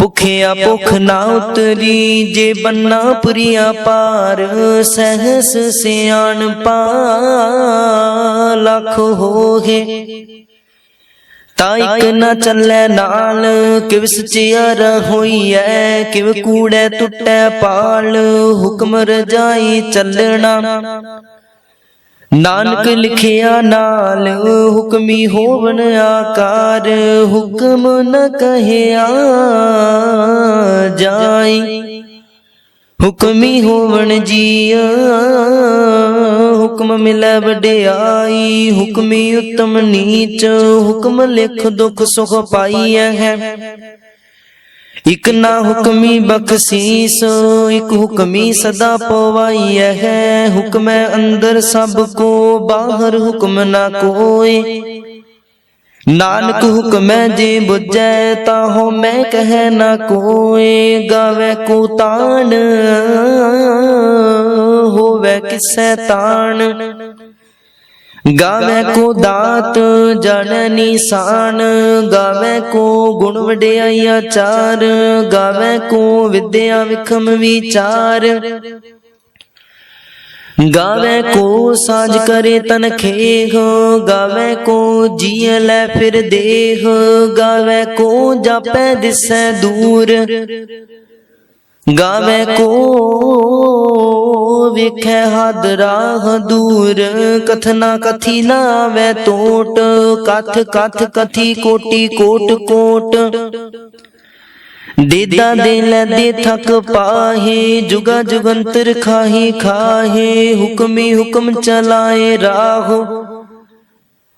ਭੁਖਿਆ ਭੁਖ ਨਾ ਉਤਰੀ, ਜੇ ਬੰਨਾ ਪੁਰੀਆ ਪਾਰ ਸਹਸ ਸਿਆਣ ਪਾ ਲੱਖ ਹੋਗੇ ਤਾਂ ਇਕ ਨਾ ਚੱਲੇ ਨਾਲ, ਕਿਵ ਸਚਿਆਰ ਹੋਈਐ ਕਿਵ ਕੂੜੈ ਟੁੱਟੈ ਪਾਲ, ਹੁਕਮ ਰਜਾਈ ਚੱਲਣਾ। ਨਾਨਕ ਲਿਖਿਆ ਨਾਲ ਹੁਕਮੀ ਹੋਵਣ ਆਕਾਰ, ਹੁਕਮ ਨ ਕਹਿਆ ਜਾਈ। ਹੁਕਮੀ ਹੋਵਨ ਜੀਆ, ਹੁਕਮ ਮਿਲੈ ਵਡਿਆਈ, ਹੁਕਮੀ ਉਤਮ ਨੀਚ, ਹੁਕਮ ਲਿਖ ਦੁਖ ਸੁਖ ਪਾਈਐ ਹੈ। ਇਕ ਨਾ ਹੁਕਮੀ ਬਖਸ਼ੀਸ, ਇਕ ਹੁਕਮੀ ਸਦਾ ਪਵਾਈਐ ਹੈ। ਹੁਕਮੈ ਅੰਦਰ ਸਭ ਕੋ, ਬਾਹਰ ਹੁਕਮ ਨਾ ਕੋਏ ਨਾਨਕ ਹੁਕਮੈ ਜੇ ਬੁਝੈ, ਤਾਹੋ ਮੈਂ ਕਹੈ ਨਾ ਕੋਏ ਗਾਵੇ ਕੋ ਤਾਣ, ਹੋਵੇ ਕਿਸੈ ਤਾਣ। ਗਾਵੇ ਕੋ ਦਾਤ ਜਨ ਨਿਸ਼ਾਨ, ਗਾਵੇ ਕੋ ਗੁਣ ਵਡਿਆਈ ਆਚਾਰ ਗਾਵੇ ਕੋ ਵਿਦਿਆ ਵਿਖਮ ਵਿਚਾਰ। ਗਾਵੇ ਕੋ ਸਾਜ ਕਰੇ ਤਨ ਖੇਹ ਗਾਵੇ ਕੋ ਜੀਅ ਲੈ ਫਿਰ ਦੇਹ ਗਾਵੇ ਕੋ ਜਾਪੈ ਦਿਸੈ ਦੂਰ। ਗਾਵੇ ਕੋ ਵੇਖੈ ਹੱਦ ਰਾਹ ਦੂਰ, ਕਥਨਾ ਕਥੀ ਨਾਵੇ ਟੋਟ ਕਥ ਕਥ ਕਥੀ ਕੋਟੀ ਕੋਟ ਕੋਟ। ਦੇਦਾ ਦੇ ਲੈ ਦੇ ਥਕ ਪਾਹੇ, ਜੁਗਾ ਜੁਗੰਤਰ ਖਾਹੀ ਖਾਹੇ, ਹੁਕਮੀ ਹੁਕਮ ਚਲਾਏ ਰਾਹੋ।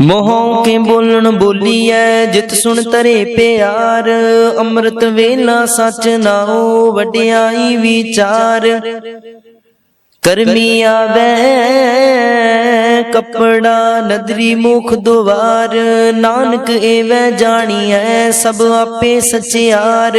ਮੋਹੋਂ ਕੇ ਬੋਲਣ ਬੋਲੀਐ, ਜਿਤ ਸੁਣ ਤਰੇ ਪਿਆਰ। ਅੰਮ੍ਰਿਤ ਵੇਲਾ ਸਚ ਨਾਉ, ਵਡਿਆਈ ਵਿਚਾਰ। ਕਰਮੀ ਆਵੇ, ਕਪੜਾ ਨਦਰੀ ਮੁਖ ਦੁਆਰ। ਨਾਨਕ ਏਵੈ ਜਾਣੀਐ, ਸਭ ਆਪੇ ਸਚਿਆਰ।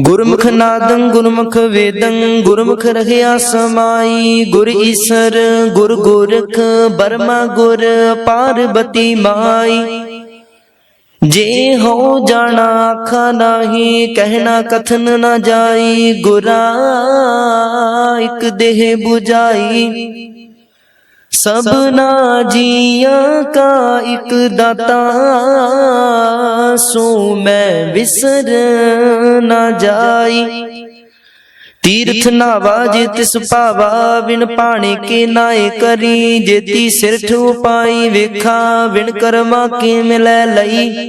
ਗੁਰਮੁਖ ਨਾਦੰ, ਗੁਰਮੁਖ ਵੇਦੰ, ਗੁਰਮੁਖ ਰਹਿਆ ਸਮਾਈ। ਗੁਰ ਈਸਰ, ਗੁਰ ਗੋਰਖ, ਬਰਮਾ ਗੁਰ, ਪਾਰਬਤੀ ਮਾਈ। ਜੇ ਹੋ ਜਾਣਾ ਆਖਾ ਨਾਹੀ, ਕਹਿਣਾ ਕਥਨ ਨਾ ਜਾਈ। ਗੁਰਾ ਇਕ ਦੇਹ 부ਜਾਈ ਸਭਨਾ ਜੀਆਂ ਕਾ ਇਕ ਦਾਤਾ, ਸੋ ਮੈਂ ਵਿਸਰ ਨਾ ਜਾਈ। ਤੀਰਥ ਨਾਵਾ ਜੇ ਤਿਸ ਬਿਨ ਵਿਣ ਪਾਣੀ ਕੇ ਨਾਏ ਕਰੀ। ਜੇਤੀ ਸਿਰਠ ਉਪਾਈ ਵੇਖਾ, ਬਿਨ ਕਰਮਾ ਕੇ ਮਿਲੈ ਲਈ।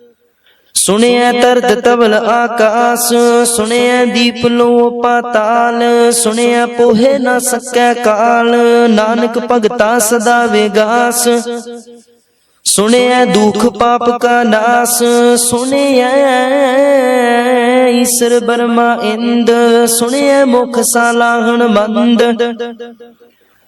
ਸੁਣਿਐ ਤਰਤ ਤਬਲ ਆਕਾਸ ਸੁਣਿਐ ਦੀਪ ਲੋ ਪਾਤਾਲ ਸੁਣਿਐ ਪੋਹੇ ਨਾ ਸਕੈ ਕਾਲ ਨਾਨਕ ਭਗਤਾ ਸਦਾ ਵਿਗਾਸ। ਸੁਣਿਐ ਦੁਖ ਪਾਪ ਕਾ ਨਾਸ। ਸੁਣਿਐ ਈਸ਼ਰ ਬਰਮਾ ਇੰਦ। ਸੁਣਿਐ ਮੁਖ ਸਾਲਾਹਣ ਮੰਦ।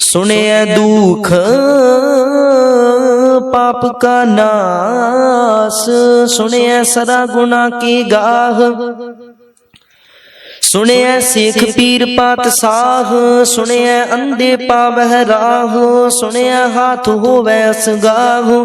ਸੁਣਿਐ ਦੁਖ, ਪਾਪ ਕਾ ਨਾਸ। ਸੁਣਿਐ ਸਦਾ ਗੁਨਾ ਕੀ ਗਾਹ। ਸੁਣਿਐ ਸਿੱਖ ਪੀਰ ਪਾਤ ਸਾਹ। ਸੁਣਿਐ ਅੰਧੇ ਪਾਵਹਿ ਰਾਹ। ਸੁਣਿਐ ਹਾਥ ਹੋਵੈ ਅਸਗਾਹ।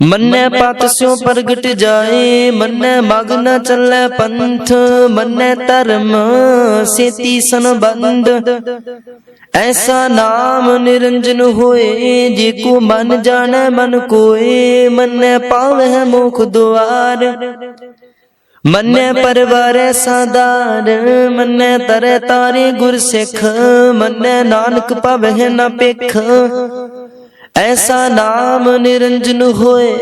ਮੰਨੈ ਪਤ ਸਿਉ ਪ੍ਰਗਟ ਜਾਏ, ਮੰਨੈ ਮਗ ਨ ਚੱਲੈ ਪੰਥ, ਮੰਨੈ ਧਰਮ, ਸੇਤੀ ਸੰਬੰਧ। ਐਸਾ ਨਾਮ ਨਿਰੰਜਨ ਹੋਏ, ਜੇ ਕੋ ਮਨ ਜਾਣੈ ਮਨ ਕੋਏ, ਮੰਨੈ ਪਾਵਹਿ ਮੁਖ ਦੁਆਰ। ਮੰਨੈ ਪਰਵਾਰੈ ਸਾਦਾਰ ਮੰਨੈ ਤਰੈ ਤਾਰੇ ਗੁਰ ਸਿੱਖ ਮੰਨੈ ਨਾਨਕ ਭਵਹਿ ਨ ਪਿਖ ਐਸਾ ਨਾਮ ਨਿਰੰਜਨ ਹੋਏ,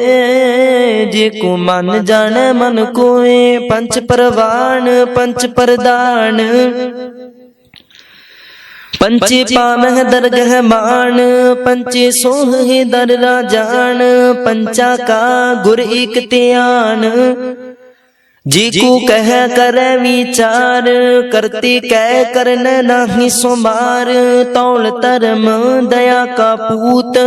ਜੇ ਕੋ ਮਨ ਜਾਣੈ, ਮਨ ਕੋਏ। ਪੰਚ ਪਰਵਾਨ, ਪੰਚ ਪ੍ਰਦਾਨ। ਪੰਚੇ ਪਾਵਹਿ ਦਰਗਹ ਮਾਨ, ਪੰਚੇ ਸੋਹੇ ਦਰ ਰਾਜਾਨ। ਪੰਚਾ ਕਾ ਗੁਰ ਇਕ ਧਿਆਨ। ਜੀ ਕੋ ਕਹਿ ਕਰੈ ਵਿਚਾਰ ਕਰਤੇ ਕਹਿ ਕਰਨ ਨਾਹੀ ਸੁਮਾਰ ਤੌਲ ਧਰਮ ਦਇਆ ਕਾ ਪੂਤ।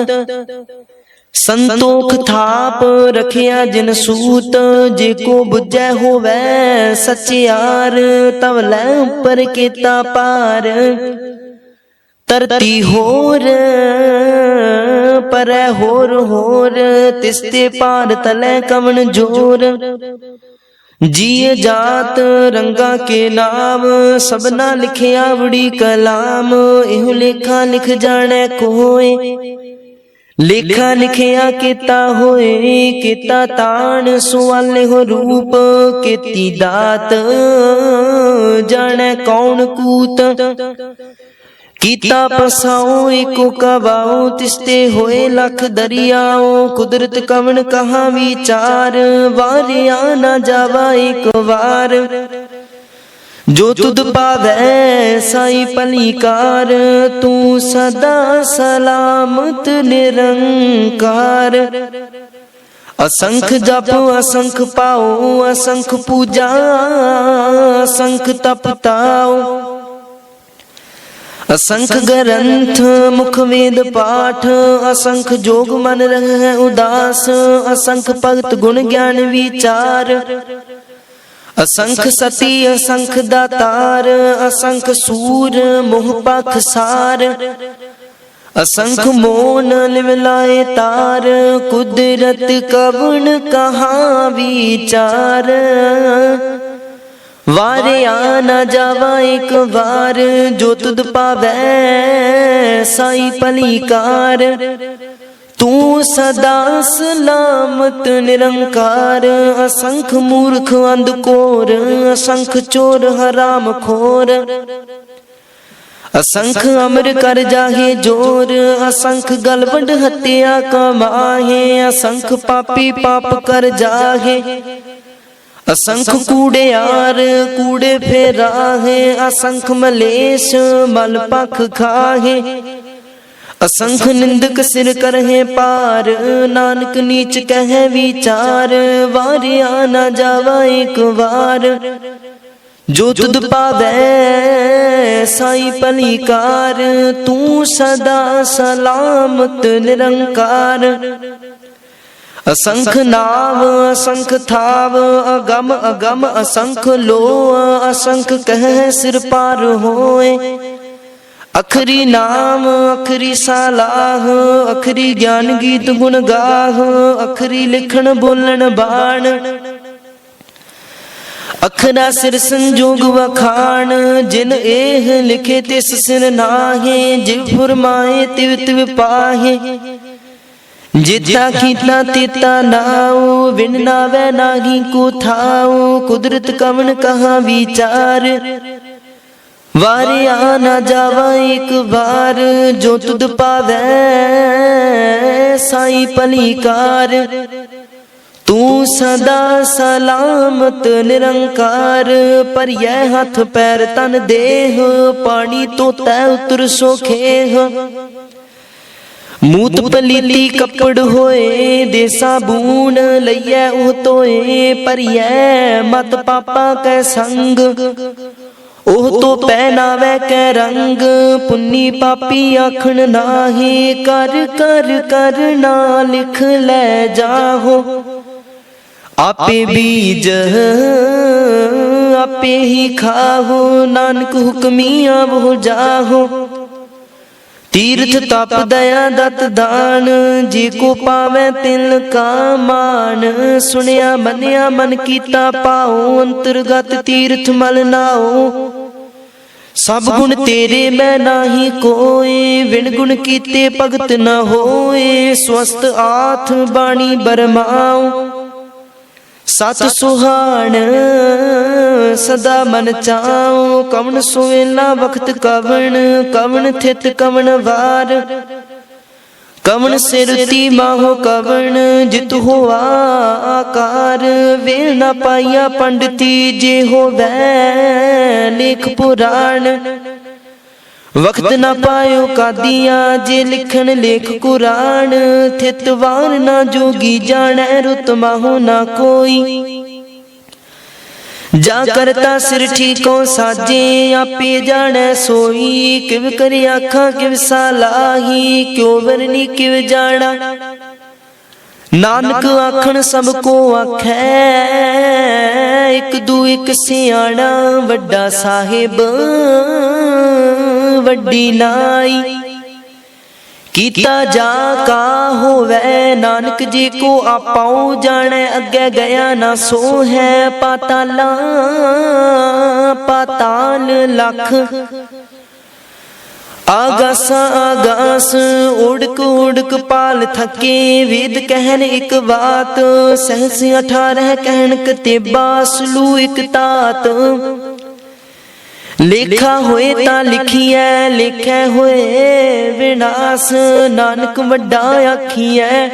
ਸੰਤੋਖ ਥਾਪ ਰਖਿਆ ਜਿਨ ਸੂਤ ਜੇ ਕੋ ਬੁੱਝੈ ਹੋਵੈ ਸਚਿਆਰ ਤਵ ਲੈ ਉੱਪਰ ਕੀਤਾ ਪਾਰ। ਤਰਤੀ ਹੋਰ ਪਰੈ ਹੋਰ ਹੋਰ ਤਿਸਤੇ ਪਾਰ ਤਲੇ ਕਵਣ ਜੋਰ। ਜੀਏ ਜਾਤ ਰੰਗਾ ਕੇ ਨਾਮ, ਸਭਨਾ ਲਿਖਿਆ ਵੜੀ ਕਲਾਮ, ਇਹੋ ਲੇਖਾ ਲਿਖ ਜਾਣੈ ਕੋਏ। ਲੇਖਾ ਲਿਖਿਆ ਕੀਤਾ ਹੋਏ, ਕੀਤਾ ਤਾਣ ਸੁਆਲੇ ਹੋ ਰੂਪ, ਕੀਤੀ ਦਾਤ, ਜਾਣੈ ਕੌਣ ਕੂਤ। ਕੀਤਾ ਪਸਾਉ ਏਕੋ ਕਵਾਉ, ਤਿਸਤੇ ਹੋਏ ਲਖ ਦਰਿਆਉ, ਕੁਦਰਤ ਕਵਣ ਕਹਾ ਵਿਚਾਰ, ਵਾਰਿਆ ਨਾ ਜਾਵਾ ਏਕ ਵਾਰ। ਜੋ ਤੁਧ ਪਾਵੈ ਸਾਈ ਭਲੀਕਾਰ, ਤੂੰ ਸਦਾ ਸਲਾਮਤ ਨਿਰੰਕਾਰ। ਅਸੰਖ ਜਪ, ਅਸੰਖ ਪਾਉ, ਅਸੰਖ ਪੂਜਾ, ਅਸੰਖ ਤਪ ਤਾਉ ਅਸੰਖ ਗ੍ਰੰਥ, ਮੁਖ ਵੇਦ ਪਾਠ, ਅਸੰਖ ਜੋਗ ਮਨ ਰਹਿ ਉਦਾਸ, ਅਸੰਖ ਭਗਤ ਗੁਣ ਗਿਆਨ ਵਿਚਾਰ। ਅਸੰਖ ਸਤੀ, ਅਸੰਖ ਦਾਤਾਰ, ਅਸੰਖ ਸੂਰ, ਮੋਹ ਪਖ ਸਾਰ। ਅਸੰਖ ਮੋਨ ਲਿਵ ਲਾਏ ਤਾਰ, ਕੁਦਰਤ ਕਵਣ ਕਹਾ ਵਿਚਾਰ। ਵਾਰਿਆ ਨਾ ਜਾਵਾ ਇੱਕ ਵਾਰ, ਜੋ ਤੁਧ ਪਾਵੈ ਸਾਈ ਭਲੀਕਾਰ। ਤੂੰ ਸਦਾ ਸਲਾਮਤ ਨਿਰੰਕਾਰ, ਅਸੰਖ ਮੂਰਖ ਅੰਧਕੋਰ ਅਸੰਖ ਚੋਰ ਹਰਾਮ ਖੋਰ। ਅਸੰਖ ਅਮਰ ਕਰ ਜਾਹੇ ਜੋਰ, ਅਸੰਖ ਗਲਵੰਡ ਹੱਤਿਆ ਕਮਾਹੇ, ਅਸੰਖ ਪਾਪੀ ਪਾਪ ਕਰ ਜਾਹੇ। ਅਸੰਖ ਕੂੜਿਆਰ ਕੂੜੇ ਫੇਰਾਹੇ ਅਸੰਖ ਮਲੇਸ਼ ਮਲ ਪਖ ਖਾਹੇ। ਅਸੰਖ ਨਿੰਦਕ ਸਿਰ ਕਰਹਿ ਪਾਰ ਨਾਨਕ ਨੀਚ ਕਹਿ ਵਿਚਾਰ। ਵਾਰਿਆ ਨਾ ਜਾਵਾ ਇੱਕ ਵਾਰ। ਜੋ ਤੁਧ ਪਾਵੈ ਸਾਈ ਭਲੀਕਾਰ। ਤੂੰ ਸਦਾ ਸਲਾਮਤ ਨਿਰੰਕਾਰ। ਅਸੰਖ ਨਾਮ ਅਸੰਖ ਥਾਵ ਅਗਮ ਅਗਮ ਅਸੰਖ ਲੋ ਅਸੰਖ ਕਹਿ ਸਿਰ ਪਾਰ ਹੋਏ। ਅਖਰੀ ਨਾਮ ਅਖਰੀ ਸਲਾਹ ਅਖਰੀ ਗਿਆਨ ਗੀਤ ਗੁਣ ਗਾਹ ਅਖਰੀ ਲਿਖਣ ਬੋਲਣ ਬਾਣ। ਅਖਰਾ ਸਿਰ ਸੰਜੋਗ ਵਖਾਣ ਜਿਨ ਇਹ ਲਿਖੇ ਤਿਸ ਸਿਰ ਨਾਹੇ ਜਿਵ ਫਰਮਾਏ ਤਿਵ ਤਿਵ ਪਾਹੇ। ਜਿਤਾ ਕੀਤਾ ਤੀਤਾ ਨਾਉ ਵਿਣ ਨਾਵੇ ਨਾਹੀ ਕੋ ਥਾਉ ਕੁਦਰਤ ਕਵਨ ਕਹਾ ਵਿਚਾਰ? ਵਾਰਿਆ ਨਾ ਜਾਵਾ ਇੱਕ ਵਾਰ, ਜੋ ਤੁਧ ਪਾਵੈ ਸਾਈ ਭਲੀਕਾਰ। ਤੂੰ ਸਦਾ ਸਲਾਮਤ ਨਿਰੰਕਾਰ ਪਰਿਐ ਹੱਥ ਪੈਰ ਤਨ ਦੇਹ, ਪਾਣੀ ਤੋਂ ਤੈ ਉਤਰ ਸੋਖੇਹ ਮੂਤ ਪਲੀਤੀ ਕੱਪੜ ਹੋਏ ਦੇ ਸਾਬੂਨ ਲਈਐ ਉਹ ਤੋਏ ਪਰਿਐ ਮਤ ਪਾਪਾ ਕੈ ਸੰਗ। ਉਹ ਤੋ ਪਹਿਨਾਵੇ ਕੈ ਰੰਗ ਪੁੰਨੀ ਪਾਪੀ ਆਖਣ ਨਾਹੀ ਕਰ ਕਰ ਕਰ ਨਾ ਲਿਖ ਲੈ ਜਾਹੋ। ਆਪੇ ਬੀਜ। ਆਪੇ ਹੀ ਖਾਹੋ ਨਾਨਕ ਹੁਕਮੀ ਆਵੋ ਜਾਹੋ। ਤੀਰਥ ਤਪ ਦਇਆ ਦਤ ਦਾਨ ਜੇ ਕੋ ਪਾਵੇ ਤਿਲ ਕਾ ਮਾਨ। ਸੁਣਿਆ ਮੰਨਿਆ ਮਨ ਕੀਤਾ ਪਾਉ ਅੰਤਰਗਤ ਤੀਰਥ ਮਲ ਨਾਉ। ਸਭ ਗੁਣ ਤੇਰੇ ਮੈਂ ਨਾਹੀ ਕੋਏ। ਵਿਣ ਗੁਣ ਕੀਤੇ ਭਗਤ ਨ ਹੋਏ। ਸਵਸਤ ਆਥ ਬਾਣੀ ਬਰਮਾਉ। ਸਤ ਸੁਹਾਣ ਸਦਾ ਮਨ ਚਾਉ ਕਵਣ ਸੁਵੇਲਾ ਵਖਤ ਕਵਣ ਕਵਣ ਥਿਤ ਕਵਣ ਵਾਰ। ਕਵਣ ਸਿਰ ਤੀ ਮਾਹੋ ਕਵਣ ਜਿਤ ਹੋਆ ਆਕਾਰ। ਵੇਲ ਨ ਪਾਈਆ ਪੰਡਤੀ ਜੇ ਹੋਵੈ ਲੇਖ ਪੁਰਾਣ। ਵਕਤ ਨਾ ਪਾਇਓ ਕਾਦੀਆਂ ਜੇ ਲਿਖਣ ਲੇਖ ਕੁਰਾਨ ਥਿਤ ਵਾਰ ਨਾ ਜੋਗੀ ਜਾਣੈ ਰੁਤ ਮਾਹੋ ਨਾ ਕੋਈ। ਜਾ ਕਰਤਾ ਸਿਰ ਠੀਕੋ ਸਾਜੇ ਆਪੇ ਜਾਣੈ ਸੋਈ। ਕਿਵ ਕਰ ਆਖਾਂ ਕਿਵ ਸਾਲਾਹੀ ਕਿਉ ਵਰਨੀ ਕਿਵ ਜਾਣਾ। ਨਾਨਕ ਆਖਣ ਸਭ ਕੋ ਆਖੈ ਇੱਕ ਦੂ ਇੱਕ ਸਿਆਣਾ ਵੱਡਾ ਸਾਹਿਬ। ਵੱਡੀ ਨਾਈ। ਕੀਤਾ ਜਾ ਕਾ ਹੋਵੇ, ਨਾਨਕ ਜੀ ਕੋ ਆਪਾਉ ਜਾਣੈ, ਅੱਗੇ ਗਿਆ ਨਾ ਸੋ ਹੈ ਪਾਤਾਲਾ, ਪਾਤਾਲ ਲਖ। ਆਗਾਸ ਆਗਾਸ, ਉੜਕ ਉੜਕ ਪਾਲ ਥਕੇ, ਵੇਦ ਕਹਿਣ ਇੱਕ ਬਾਤ ਸਹਸ 18 ਕਹਿਣ ਕਤੇਬਾ ਸਲੂ ਇੱਕ ਤਾਤ। ਲੇਖਾ ਹੋਏ ਤਾਂ ਲਿਖੀਐ ਲਿਖੈ ਹੋਏ ਵਿਨਾਸ਼। ਨਾਨਕ ਵੱਡਾ ਆਖੀਐ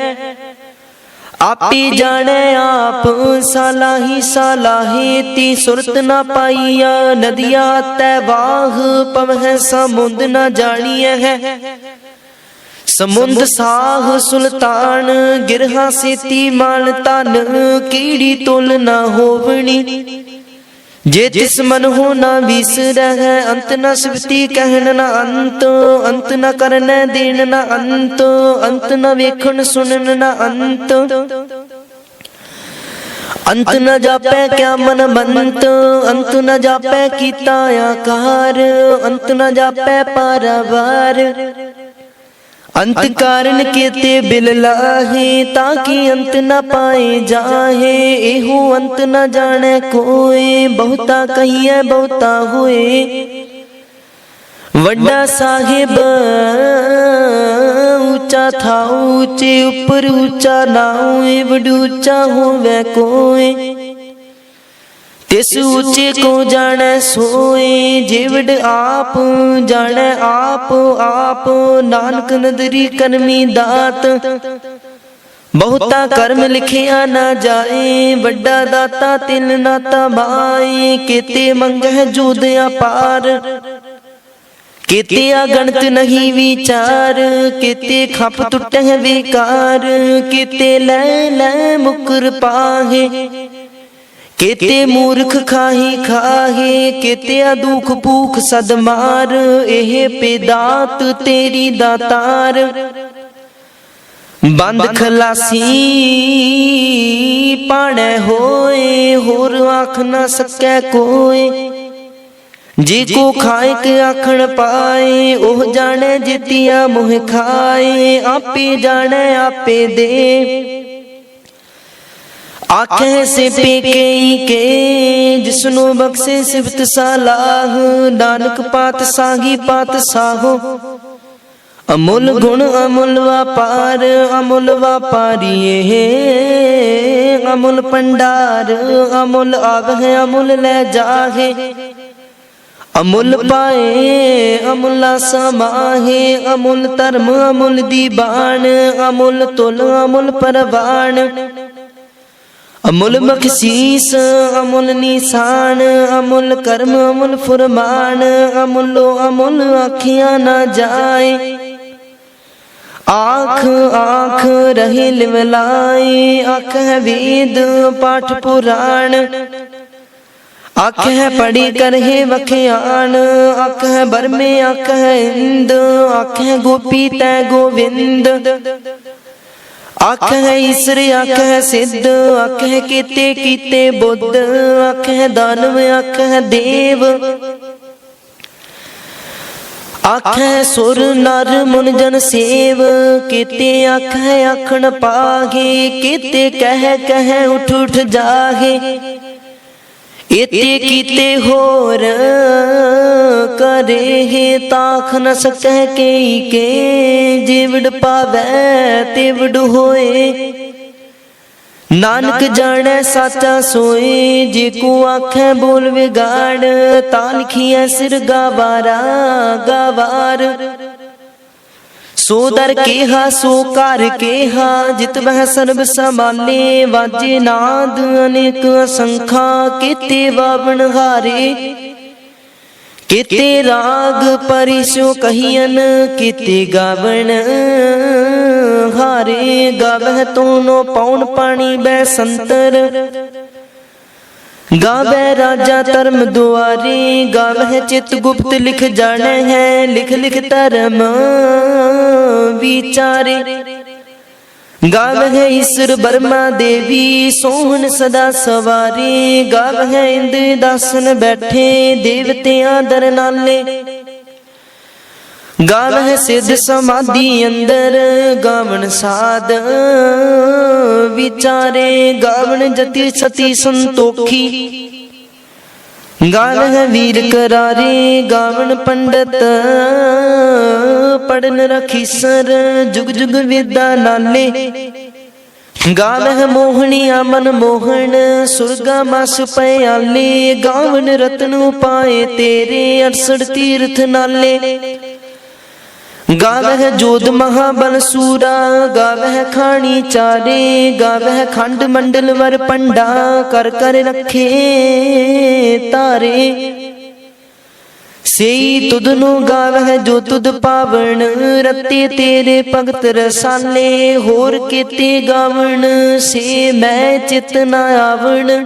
ਆਪੇ ਜਾਣੈ ਆਪ ਸਾਲਾਹੀ ਸਾਲਾਹੀ ਤੀ ਸੁਰਤ ਨਾ ਪਾਈਆ। ਨਦੀਆ ਤੈ ਵਾਹ ਪਵਹਿ ਸਮੁੰਦ ਨਾ ਜਾਣੀਐ ਹੈ। ਸਮੁੰਦ ਸਾਹ ਸੁਲਤਾਨ ਗਿਰਹਾ ਸੇਤੀ ਮਾਨ ਤਨ ਕੀੜੀ ਤੁਲ ਨਾ ਹੋਵਣੀ। ਜੇ ਤਿਸ ਮਨ ਹੋ ਨਾ ਵਿਸਰਹਿ ਅੰਤ ਨ ਸਿਵਤੀ ਕਹਿਣ ਨਾ ਅੰਤ ਅੰਤ ਨ ਕਰਨੈ ਦੇਣ ਨਾ ਅੰਤ ਅੰਤ ਨ ਵੇਖਣ ਸੁਣਨ ਨਾ ਅੰਤ। ਅੰਤ ਨ ਜਾਪੈ ਕਿਆ ਮਨ ਬੰਤ ਅੰਤ ਨ ਜਾਪੈ ਕੀਤਾ ਆਕਾਰ, ਅੰਤ ਨ ਜਾਪੈ ਪਾਰਵਾਰ। ਅੰਤ ਕਾਰਨ ਕੀਤੇ ਬਿਲ ਲਾਹੇ ਤਾਂ ਕਿ ਅੰਤ ਨ ਪਾਏ ਜਾਹੇ, ਇਹੋ ਅੰਤ ਨ ਜਾਣੈ ਕੋਏ, ਬਹੁਤਾ ਕਹੀਐ, ਬਹੁਤਾ ਹੋਏ। ਵੱਡਾ ਸਾਹਿਬ, ਉੱਚਾ ਥਾਉ, ਉੱਚੇ ਉੱਪਰ ਉੱਚਾ ਨਾਉ, ਏ ਵਡ ਉੱਚਾ ਹੋਵੇ ਤਿਸ ਉੱਚੇ ਕੋ ਜਾਣੈ ਸੋਏ ਜਿਵੜ ਆਪ ਜਾਣੈ ਆਪ ਆਪ ਨਾਨਕ ਨਦਰੀ ਕਰਮੀ ਦਾਤ। ਬਹੁਤਾ ਕਰਮ ਲਿਖਿਆ ਨਾ ਜਾਏ ਵੱਡਾ ਦਾਤਾ ਤਿਲ ਨਾ ਤਬਾਏ ਕੀਤੇ ਮੰਗਹਿ ਜੂਦ ਅਪਾਰ। ਕੀਤੇ ਅਗਣਤ ਨਹੀਂ ਵਿਚਾਰ। ਕੀਤੇ ਖਪ ਟੁੱਟਹਿ ਵਿਕਾਰ। ਕੀਤੇ ਲੈ ਲੈ ਮੁਕਰ ਪਾਹੇ। ਕੀਤੇ ਮੂਰਖ ਖਾਹੀ ਖਾਹੇ ਕੀਤੇ ਦੁਖ ਭੂਖ ਸਦ ਮਾਰ ਇਹ ਪੇਦਾਤ ਤੇਰੀ ਦਾਤਾਰ। ਬੰਦ ਖਲਾਸੀ ਪਾਣੈ ਹੋਏ ਹੋਰ ਆਖ ਨਾ ਸਕੈ ਕੋਏ ਜੀ ਕੋ ਖਾਇ ਕੇ ਆਖਣ ਪਾਏ ਉਹ ਜਾਣੈ ਜਿਤਿਆ ਮੋਹ ਖਾਏ। ਆਪੇ ਜਾਣੈ ਆਪੇ ਦੇ। ਆਖੇ ਸੇ ਪੇਕੇ ਕੇ ਜਿਸਨੂੰ ਬਖਸ਼ੇ ਸਿਫਤ ਸਲਾਹ। ਨਾਨਕ ਪਾਤ ਸਾਗੀ ਪਾਤ ਸਾਹੋ। ਅਮੁੱਲ ਗੁਣ ਅਮੁੱਲ ਵਪਾਰ ਅਮੁੱਲ ਵਪਾਰੀਏ। ਅਮੁੱਲ ਪੰਡਾਰ ਅਮੁੱਲ ਆਵਹਿ ਅਮੁੱਲ ਲੈ ਜਾਹੇ। ਅਮੁੱਲ ਪਾਏ ਅਮੁੱਲਾ ਸਮਾਹੇ। ਅਮੁੱਲ ਧਰਮ ਅਮੁੱਲ ਦੀਬਾਨ ਅਮੁੱਲ ਤੁਲ ਅਮੁੱਲ ਪਰਵਾਨ ਅਮੁਲ ਮਖਸ਼ੀਸ, ਅਮੁਲ ਨਿਸ਼ਾਨ, ਅਮੁਲ ਕਰਮ, ਅਮੁਲ ਫਰਮਾਨ, ਅਮੁੱਲੋ ਅਮੁੱਲ ਅੱਖੀਆਂ ਨਾ ਜਾਏ। ਆਖ ਆਖ ਰਹੇ ਲਿਵਲਾਈ, ਆਖ ਹੈ ਵੇਦ, ਪਾਠ ਪੁਰਾਣ। ਅੱਖ ਹੈ ਪੜੀ ਕਰਹਿ ਵਖਿਆਣ ਅੱਖ ਹੈ ਬਰਮੇ ਅੱਖ ਹੈ ਇੰਦ ਅੱਖ ਹੈ ਗੋਪੀ ਤੈ ਗੋਵਿੰਦ। ਅੱਖ ਹੈ ਈਸਰ ਅੱਖ ਸਿੱਧ ਅੱਖ ਕੀਤੇ ਕੀਤੇ ਬੁੱਧ ਅੱਖ ਦਾਨਵ ਅੱਖ ਦੇਵ। ਅੱਖ ਸੁਰ, ਨਰ ਮੁਨ ਜਨ ਸੇਵ। ਕੀਤੇ ਅੱਖ ਹੈ ਆਖਣ ਪਾਗੇ ਕੀਤੇ ਕਹਿ ਕਹਿ, ਉਠ ਉਠ ਜਾਗੇ ਇਤੇ ਕੀਤੇ ਹੋਰ ਕਰੇ ਹੈ ਤਾਖ ਨ ਸਕੈ ਕੇ ਕੇ, ਜਿਵੜ ਪਾਵੈ ਤਿਵੜ ਹੋਏ। ਨਾਨਕ ਜਾਣੈ ਸਾਚਾ ਸੋਏ, ਜੇ ਕੋ ਆਖੈ ਬੋਲ ਵਿਗਾੜ ਤਾਂ ਲਿਖੀਐ ਸਿਰ ਗਾਵਾਰਾ ਗਾਵਾਰ। ਸੋ ਦਰ ਕੇਹਾ ਸੋ ਕਰ ਕੇਹਾ ਜਿਤ ਬਹਿ ਸਰਬ ਸੰਭਾਲੇ ਵਾਜੇ ਨਾਦ ਅਨੇਕ ਅਸੰਖਾ ਕੀਤੇ ਵਾਵਣ ਹਾਰੇ। ਕੀਤੇ ਰਾਗ ਪਰਿਸੋ ਕਹੀਨ ਕੀਤੇ ਗਾਵਣ ਹਾਰੇ। ਗਾਵਹਿ ਤੋਨੋ ਪੌਣ ਪਾਣੀ ਬੈ ਸੰਤਰ। ਗਾਵੇ ਰਾਜਾ ਧਰਮ ਦੁਆਰੇ, ਗਾਵੇ ਚਿਤ ਗੁਪਤ ਲਿਖ ਜਾਣੈ ਹੈ, ਲਿਖ ਲਿਖ ਧਰਮ ਵਿਚਾਰੇ। ਗਾਵੇ ਈਸ਼ਰ ਬਰਮਾ ਦੇਵੀ, ਸੋਹਣ ਸਦਾ ਸਵਾਰੀ, ਗਾਵੇ ਇੰਦ ਦਾਸਨ ਬੈਠੇ, ਦੇਵਤਿਆਂ ਦਰ ਨਾਲੇ ਗਾਵਹਿ ਸਿੱਧ ਸਮਾਧੀ ਅੰਦਰ ਗਾਵਣ ਸਾਧ। ਵਿਚਾਰੇ ਗਾਵਣ ਜਤੀ ਸਤੀ ਸੰਤੋਖੀ। ਗਾਵਹਿ ਵੀਰ ਕਰਾਰੇ ਗਾਵਣ ਪੰਡਤ। ਪੜਨ ਰਖੀਸਰ ਜੁਗ ਜੁਗ ਵਿਦਾ ਨਾਲੇ। ਗਾਵਹਿ ਮੋਹਣੀ ਅਮਨ ਮੋਹਣ ਸੁਰਗਾ ਮਸ ਪਿਆਲੇ। ਗਾਵਨ ਰਤਨ ਉਪਾਏ ਤੇਰੇ 68 ਤੀਰਥ ਨਾਲੇ। ਗਾਵਹਿ ਜੋਦ ਮਹਾਬਲ ਸੂਰਾ, ਗਾਵਹਿ ਖਾਣੀ ਚਾਰੇ, ਗਾਵਹਿ ਖੰਡ ਮੰਡਲ ਵਰ ਪੰਡਾ, ਕਰ ਕਰ ਰੱਖੇ ਤਾਰੇ। ਸਈ ਤੁਧ ਨੂੰ ਗਾਵਹਿ ਜੋ ਤੁਧ ਪਾਵਣ, ਰਤੇ ਤੇਰੇ ਭਗਤ ਰਸਾਲੇ, ਹੋਰ ਕੀਤੇ ਗਾਵਣ, ਸੇ ਮੈਂ ਚਿਤ ਨਾ ਆਵਣ।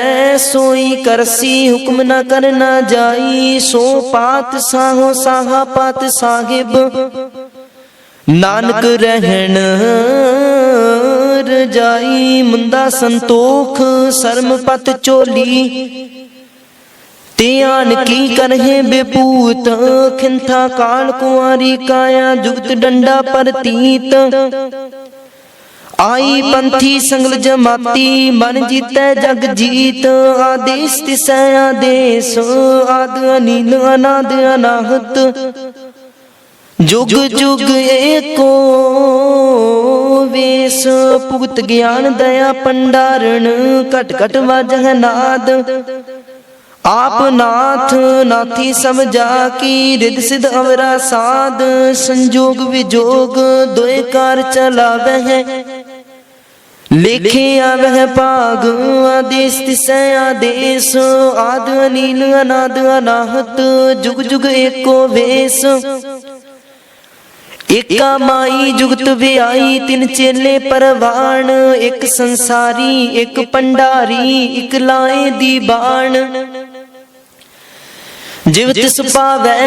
ਸੋਈ ਕਰਸੀ, ਹੁਕਮ ਨਾ ਕਰਨਾ ਜਾਈ। ਸੋ ਪਾਤ ਸਾਹੋ ਸਾਹਾ, ਪਾਤ ਸਾਹਿਬ। ਨਾਨਕ ਰਹਿਣ, ਰਜਾਈ ਮੁੰਦਾ ਸੰਤੋਖ ਸਰਮ ਪਤ ਚੋਲੀ ਧਿਆਨ ਕੀ ਕਰਹਿ ਬੇਪੂਤ, ਖਿੰਥਾ ਕਾਲ ਕੁਆਰੀ ਕਾਇਆ, ਜੁਗਤ ਡੰਡਾ ਪਰਤੀਤ। ਆਈ ਪੰਥੀ ਸੰਗਲ ਜਮਾਤੀ ਮਨ ਜੀਤੈ ਜਗ ਜੀਤ ਆਦੇਸ ਤਿਸੈ ਆਦੇਸ ਆਦ ਅਨੀਲ ਅਨਾਦ ਅਨਾਹਤ। ਜੁਗ ਜੁਗ ਏਕੋ ਵੇਸ ਭੁਗਤ ਗਿਆਨ ਦਇਆ ਪੰਡਾਰਣ ਘਟ ਘਟ ਵਜਹ ਨਾਦ। ਆਪ ਨਾਥ ਨਾਥੀ ਸਮਝਾ ਕੀ ਰਿਦ ਸਿਧ ਅਵਰਾ ਸਾਧ ਸੰਜੋਗ ਵਿਜੋਗ ਦੋਏ ਕਾਰ ਚਲਾਵਹਿ। ਲਿਖੇ ਵਹਿ ਭਾਗ ਆਦੇਸ ਤਿਸੈ ਆਦੇਸ ਆਦ ਅਨੀਲ, ਅਨਾਦ ਅਨਾਹਤ, ਜੁਗ ਜੁਗ ਏਕੋ ਵੇਸ। ਏਕਾ ਮਾਈ ਜੁਗਤ ਵਿਆਈ, ਤਿਨ ਚੇਲੇ ਪਰਵਾਣ, ਇੱਕ ਸੰਸਾਰੀ, ਇੱਕ ਪੰਡਾਰੀ, ਇੱਕ ਲਾਏ ਦੀ ਬਾਣ। ਜਿਵ ਤਿਸ ਪਾਵੈ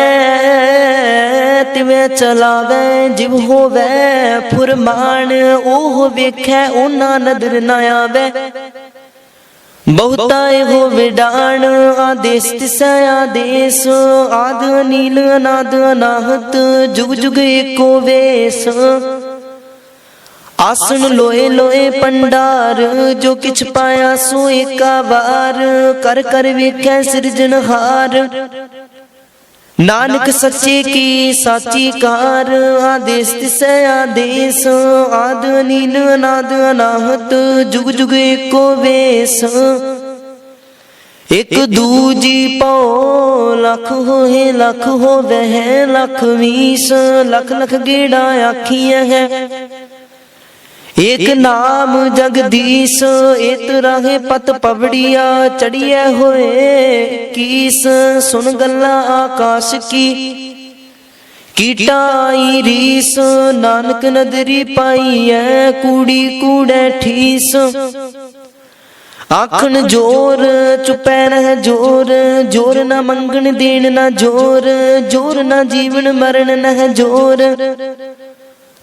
ਤਿਵੇਂ ਚਲਾਵੈ, ਜਿਵ ਹੋਵੈ ਫੁਰਮਾਨ, ਉਹ ਵੇਖੈ, ਉਹਨਾਂ ਨਦਰ ਨਾ ਆਵੈ। ਬਹੁਤਾ ਇਹੋ ਵਿਡਾਣ ਆਦੇਸ ਤਿਸੈ ਆਦੇਸ ਆਦ ਅਨੀਲ ਅਨਾਦ ਅਨਾਹਤ, ਜੁਗ ਜੁਗ ਏਕੋ ਵੇਸ। ਆਸਣ ਲੋਏ ਲੋਏ ਪੰਡਾਰ, ਜੋ ਕਿਛ ਪਾਇਆ ਸੋ ਏਕਾ ਵਾਰ, ਕਰ ਕਰ ਵੇਖੈ ਸਿਰਜਣਹਾਰ। ਨਾਨਕ ਸੱਚੇ ਕੀ ਸਾਚੀ ਕਾਰ ਆਦੇਸ ਤਿਸੈ ਆਦੇਸ ਆਦ ਅਨੀਲ ਅਨਾਦ ਅਨਾਹਤ ਜੁਗ ਜੁਗ ਏਕੋ ਵੇਸ। ਇਕ ਦੂਜੀ ਪਉ ਲੱਖ ਹੋਏ ਲੱਖ ਹੋਵੇ ਲੱਖ ਵੀਸ ਲੱਖ ਲੱਖ ਗੇੜਾ ਆਖੀਆਂ ਹੈ। ਏਕ ਨਾਮ ਜਗਦੀਸ਼ ਏਤ ਰਾਹੇ ਪਤ ਪਵੜੀਆ ਚੜੀਐ ਹੋਏ ਕੀਸ ਸੁਨ ਗੱਲਾਂ ਆਕਾਸ਼ ਕੀ। ਕੀਟਾਈ ਰੀਸ ਨਾਨਕ ਨਦਰੀ ਪਾਈਐ ਕੂੜੀ ਕੂੜੈ ਠੀਸ। ਆਖਣ ਜੋਰ ਚੁਪੈ ਰਹਿ ਜੋਰ ਜੋਰ ਨਾ ਮੰਗਣ ਦੇਣ ਨਾ ਜੋਰ ਜੋਰ ਨਾ ਜੀਵਨ ਮਰਨ ਨਹਿ ਜੋਰ।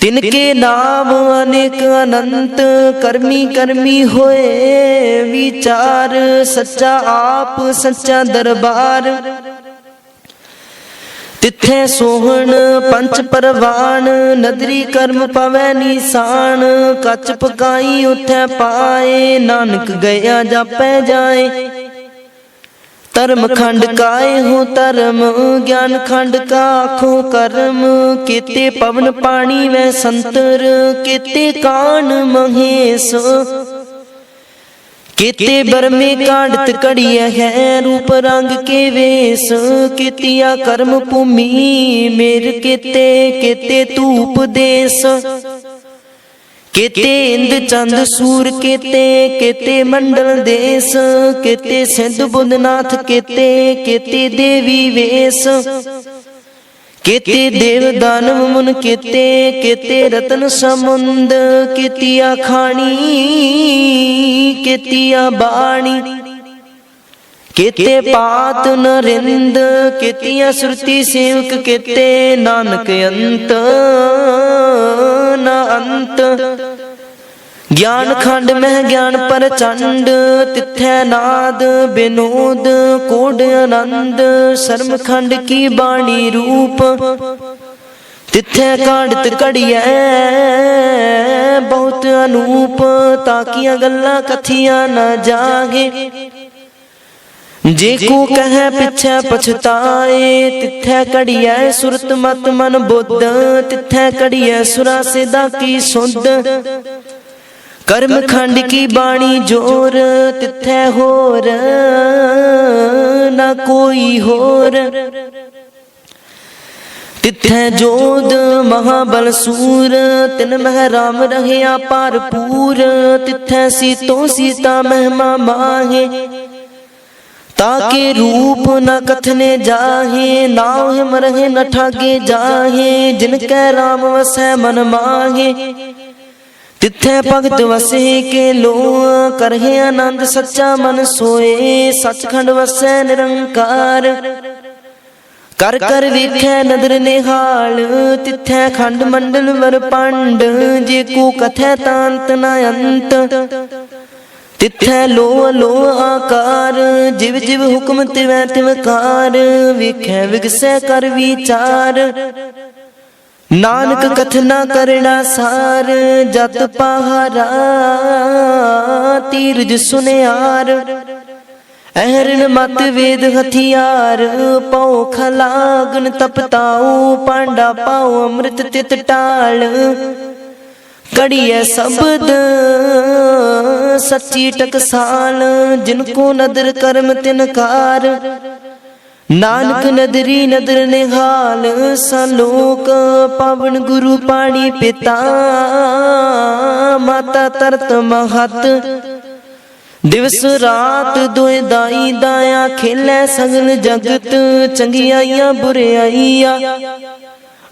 ਤਿਨ ਕੇ ਨਾਮ ਅਨੇਕ ਅਨੰਤ, ਕਰਮੀ ਕਰਮੀ ਹੋਏ, ਵਿਚਾਰ ਸੱਚਾ ਆਪ, ਸੱਚਾ ਦਰਬਾਰ। ਤਿੱਥੇ ਸੋਹਣ ਪੰਚ ਪਰਵਾਨ, ਨਦਰੀ ਕਰਮ ਪਵੈ ਨਿਸ਼ਾਨ, ਕੱਚ ਪਕਾਈ ਉਥੈ ਪਾਏ, ਨਾਨਕ ਗਿਆ ਜਾਪੈ ਜਾਏ। ਧਰਮ ਖੰਡ ਕਾਏ ਹੋ ਧਰਮ ਗਿਆਨ ਖੰਡ ਕਾ ਆਖੋ ਕਰਮ ਕੀਤੇ ਪਵਨ ਪਾਣੀ ਵੈ ਸੰਤਰ ਕੀਤੇ ਕਾਨ ਮਹੇਸ਼। ਕੀਤੇ ਬਰਮੇ ਕਾਂਡਤ ਕੜੀਐ ਹੈ ਰੂਪ ਰੰਗ ਕੇ ਵੇਸ। ਕੀਤਿਆ ਕਰਮ ਭੂਮੀ ਮੇਰ ਕੀਤੇ ਕੀਤੇ ਧੂਪ ਦੇਸ। ਕਿਤੇ ਇੰਦ ਚੰਦ ਸੂਰ, ਕਿਤੇ ਕਿਤੇ ਮੰਡਲ ਦੇਸ, ਕਿਤੇ ਸਿੰਧ ਬੁੱਧਨਾਥ ਕਿਤੇ ਕਿਤੇ ਦੇਵੀ ਵੇਸ। ਕਿਤੇ ਦੇਵ ਦਾਨਵ ਮੁਨ, ਕੀਤੇ ਕਿਤੇ ਰਤਨ ਸਮੁੰਦ, ਕੀਤਿਆ ਖਾਣੀ, ਕੀਤਿਆ ਬਾਣੀ। ਕੀਤੇ ਪਾਤ ਨਰਿੰਦ ਕੀਤਿਆ ਸੁਰਤੀ ਸੇਵਕ ਕੀਤੇ ਨਾਨਕ ਅੰਤ। ਨ ਅੰਤ। ਗਿਆਨ ਖੰਡ ਮਹਿ ਗਿਆਨ ਪ੍ਰਚੰਡ ਤਿੱਥੈ ਨਾਦ ਬਿਨੋਦ ਕੋਡ ਆਨੰਦ ਸ਼ਰਮ ਖੰਡ ਕੀ ਬਾਣੀ ਰੂਪ। ਤਿੱਥੈ ਕਾੜਤ ਘੜੀਐ ਬਹੁਤ ਅਨੂਪ ਤਾਕੀਆਂ ਗੱਲਾਂ ਕਥੀਆਂ ਨਾ ਜਾਗੇ। ਜੇ ਕੋ ਕਹੈ ਪਿਛੈ ਪਛਤਾਏ ਤਿੱਥੈ ਕੜੀਐ ਸੁਰਤ ਮਤ ਮਨ ਬੁੱਧ ਤਿੱਥੈ ਕੜੀਐ ਸੁਰਾ ਸਿਦਾ ਕੀ ਸੁਧ ਕਰਮ ਖੰਡ ਕੀ ਬਾਣੀ ਜੋਰ ਤਿੱਥੈ ਹੋਰ ਨਾ ਕੋਈ ਹੋਰ। ਤਿੱਥੈ ਜੋਦ ਮਹਾਬਲ ਸੂਰ ਤਿਨ ਮਹਿ ਰਾਮ ਰਹਿਆ ਭਰਪੂਰ। ਤਿੱਥੈ ਸੀਤੋ ਸੀਤਾ ਮਹਿਮਾ ਮਾਹੇ ਤਾਕੇ ਰੂਪ ਨ ਕਥਨੇ ਜਾਹੇ ਨਾਮ ਹਿਮ ਰਹੇ ਨ ਠਾਗੇ ਜਾਹੇ, ਜਿਨ ਕੈ ਰਾਮ ਵਸੈ ਮਨ ਮਾਹੇ। ਤਿੱਥੈ ਭਗਤ ਵਸੇ ਕੇ ਲੋ ਕਰਹਿ ਆਨੰਦ ਸੱਚਾ ਮਨ ਸੋਏ, ਸਚਖੰਡ ਵਸੈ ਨਿਰੰਕਾਰ। ਕਰ ਕਰ ਵੇਖੈ ਨਦਰ ਨਿਹਾਲ, ਤਿੱਥੈ ਖੰਡ ਮੰਡਲ ਵਰ ਪੰਡ, ਜੇ ਕੋ ਕਥੈ ਤਾਂਤ ਨ ਅੰਤ। ਤਿੱਥੈ ਲੋ ਲੋ ਆਕਾਰ, ਜਿਵ ਜਿਵ ਹੁਕਮ ਤਿਵੈ ਤਿਵਕਾਰ ਵੇਖੈ ਵਿਗਸੈ ਕਰ ਵਿਚਾਰ। ਨਾਨਕ ਕਥਨਾ ਕਰਣਾ ਸਾਰ, ਜਤ ਪਹਾਰਾ, ਤੀਰਜ ਸੁਨਿਆਰ। ਅਹਰਨ ਮਤ ਵੇਦ ਹਥਿਆਰ, ਪਉ ਖਲਾਗਨ ਤਪਤਾਉ, ਪਾਂਡਾ ਪਾਉ ਅੰਮ੍ਰਿਤ ਤਿਤ ਟਾਲ। ਕੜੀਐ ਸ਼ਬਦ, ਸੱਚੀ ਟਕਸਾਲ ਜਿਨ ਕੋ ਨਦਰ ਕਰਮ ਤਿਨਕਾਰ ਨਾਨਕ ਨਦਰੀ ਨਦਰ ਨਿਹਾਲ ਸਲੋਕ ਪਵਨ ਗੁਰੂ ਪਾਣੀ ਪਿਤਾ। ਮਾਤਾ ਤਰਤ ਮਹਤ, ਦਿਵਸ ਰਾਤ ਦੋਇ ਦਾਈ ਦਾਇਆ ਖੇਲੇ ਸਗਲ ਜਗਤ, ਚੰਗਿਆਈਆਂ ਬੁਰਿਆਈਆਂ।